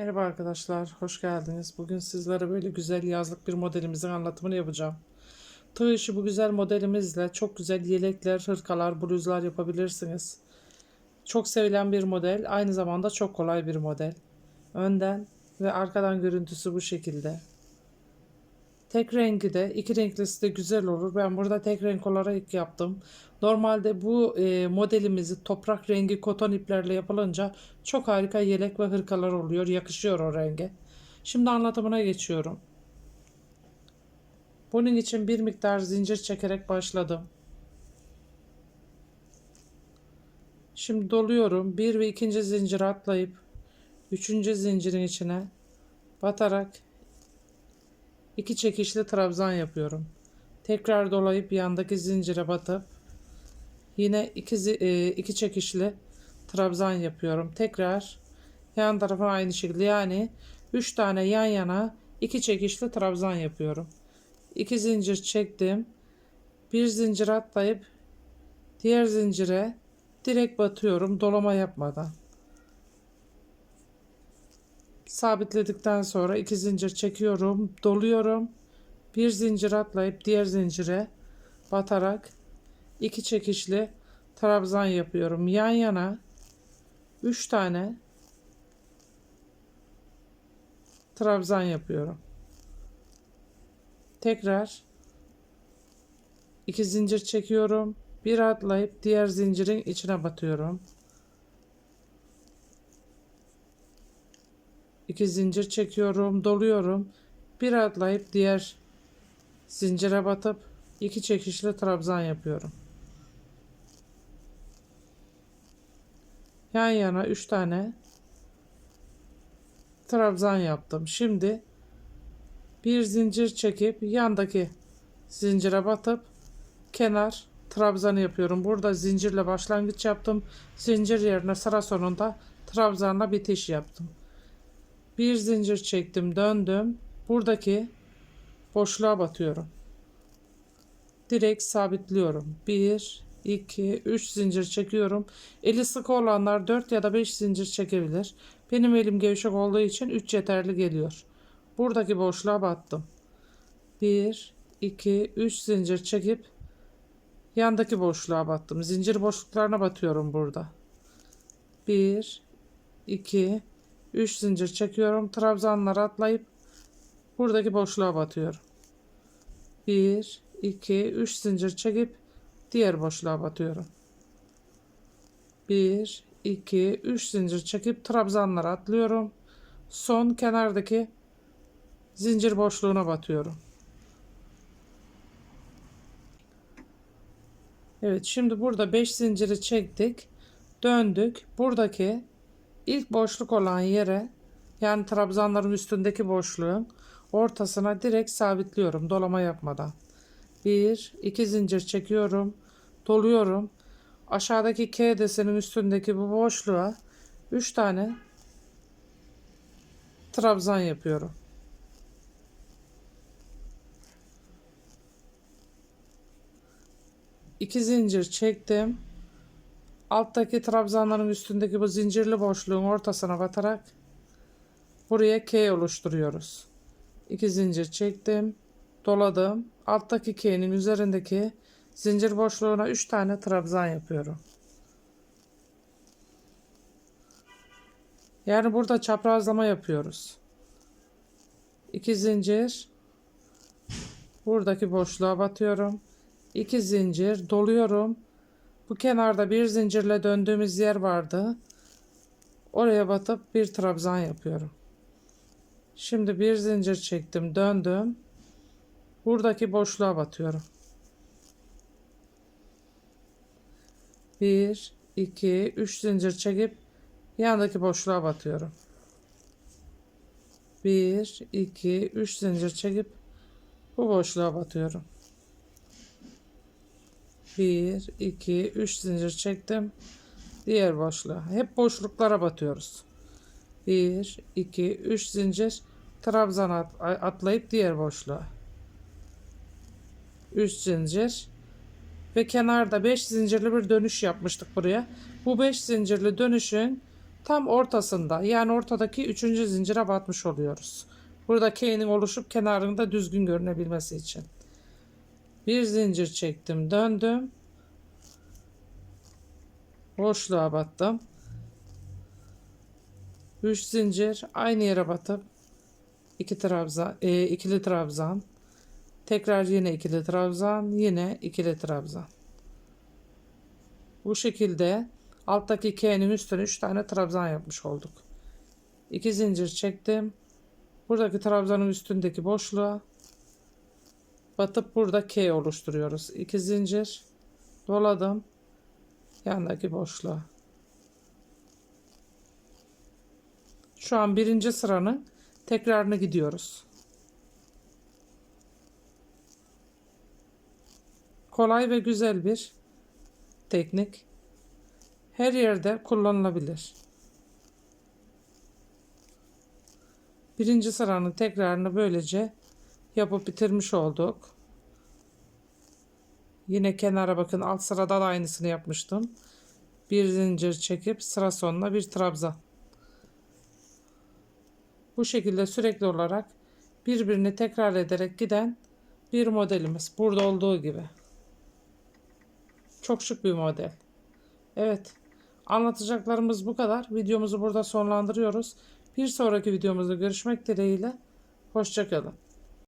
Merhaba arkadaşlar, hoş geldiniz. Bugün sizlere böyle güzel yazlık bir modelimizin anlatımını yapacağım. Tığ işi bu güzel modelimizle çok güzel yelekler, hırkalar, bluzlar yapabilirsiniz. Çok sevilen bir model, aynı zamanda çok kolay bir model. Önden ve arkadan görüntüsü bu şekilde. Tek rengi de iki renklisi de güzel olur. Ben burada tek renk olarak yaptım. Normalde bu e, modelimizi toprak rengi koton iplerle yapılınca çok harika yelek ve hırkalar oluyor. Yakışıyor o renge. Şimdi anlatımına geçiyorum. Bunun için bir miktar zincir çekerek başladım. Şimdi doluyorum. Bir ve ikinci zincir atlayıp üçüncü zincirin içine batarak iki çekişli trabzan yapıyorum. Tekrar dolayıp yandaki zincire batıp yine iki, e, iki çekişli trabzan yapıyorum. Tekrar yan tarafa aynı şekilde yani 3 tane yan yana iki çekişli trabzan yapıyorum. 2 zincir çektim. Bir zincir atlayıp diğer zincire direkt batıyorum dolama yapmadan. Sabitledikten sonra iki zincir çekiyorum, doluyorum. Bir zincir atlayıp diğer zincire batarak iki çekişli trabzan yapıyorum. Yan yana 3 tane trabzan yapıyorum. Tekrar iki zincir çekiyorum. Bir atlayıp diğer zincirin içine batıyorum. İki zincir çekiyorum, doluyorum. Bir atlayıp diğer zincire batıp iki çekişli trabzan yapıyorum. Yan yana 3 tane trabzan yaptım. Şimdi bir zincir çekip yandaki zincire batıp kenar trabzanı yapıyorum. Burada zincirle başlangıç yaptım. Zincir yerine sıra sonunda trabzanla bitiş yaptım. Bir zincir çektim, döndüm. Buradaki boşluğa batıyorum. Direkt sabitliyorum. 1 2 3 zincir çekiyorum. Eli sıkı olanlar 4 ya da 5 zincir çekebilir. Benim elim gevşek olduğu için 3 yeterli geliyor. Buradaki boşluğa battım. 1 2 3 zincir çekip yandaki boşluğa battım. Zincir boşluklarına batıyorum burada. 1 2 3 zincir çekiyorum. Trabzanları atlayıp buradaki boşluğa batıyorum. 1 2 3 zincir çekip diğer boşluğa batıyorum. 1 2 3 zincir çekip trabzanları atlıyorum. Son kenardaki zincir boşluğuna batıyorum. Evet şimdi burada 5 zinciri çektik. Döndük. Buradaki ilk boşluk olan yere yani trabzanların üstündeki boşluğun ortasına direkt sabitliyorum dolama yapmadan. 1 2 zincir çekiyorum. Doluyorum. Aşağıdaki K desenin üstündeki bu boşluğa 3 tane trabzan yapıyorum. İki zincir çektim. Alttaki trabzanların üstündeki bu zincirli boşluğun ortasına batarak buraya K oluşturuyoruz. İki zincir çektim. Doladım. Alttaki K'nin üzerindeki zincir boşluğuna 3 tane trabzan yapıyorum. Yani burada çaprazlama yapıyoruz. 2 zincir buradaki boşluğa batıyorum. 2 zincir doluyorum. Bu kenarda bir zincirle döndüğümüz yer vardı. Oraya batıp bir trabzan yapıyorum. Şimdi bir zincir çektim, döndüm. Buradaki boşluğa batıyorum. 1 2 3 zincir çekip yandaki boşluğa batıyorum. 1 2 3 zincir çekip bu boşluğa batıyorum. 1 2 3 zincir çektim. Diğer boşluğa. Hep boşluklara batıyoruz. 1 2 3 zincir trabzan at, atlayıp diğer boşluğa. 3 zincir ve kenarda 5 zincirli bir dönüş yapmıştık buraya. Bu 5 zincirli dönüşün tam ortasında yani ortadaki üçüncü zincire batmış oluyoruz. Burada K'nin oluşup kenarında düzgün görünebilmesi için. Bir zincir çektim döndüm. Boşluğa battım. 3 zincir aynı yere batıp iki trabzan, e, ikili trabzan. Tekrar yine ikili trabzan, yine ikili trabzan. Bu şekilde alttaki K'nin üstüne 3 tane trabzan yapmış olduk. 2 zincir çektim. Buradaki trabzanın üstündeki boşluğa batıp burada K oluşturuyoruz. 2 zincir doladım. Yandaki boşluğa. Şu an birinci sıranın tekrarını gidiyoruz. Kolay ve güzel bir teknik. Her yerde kullanılabilir. Birinci sıranın tekrarını böylece yapıp bitirmiş olduk. Yine kenara bakın alt sırada da aynısını yapmıştım. Bir zincir çekip sıra sonuna bir trabzan. Bu şekilde sürekli olarak birbirini tekrar ederek giden bir modelimiz. Burada olduğu gibi. Çok şık bir model. Evet. Anlatacaklarımız bu kadar. Videomuzu burada sonlandırıyoruz. Bir sonraki videomuzda görüşmek dileğiyle. Hoşçakalın.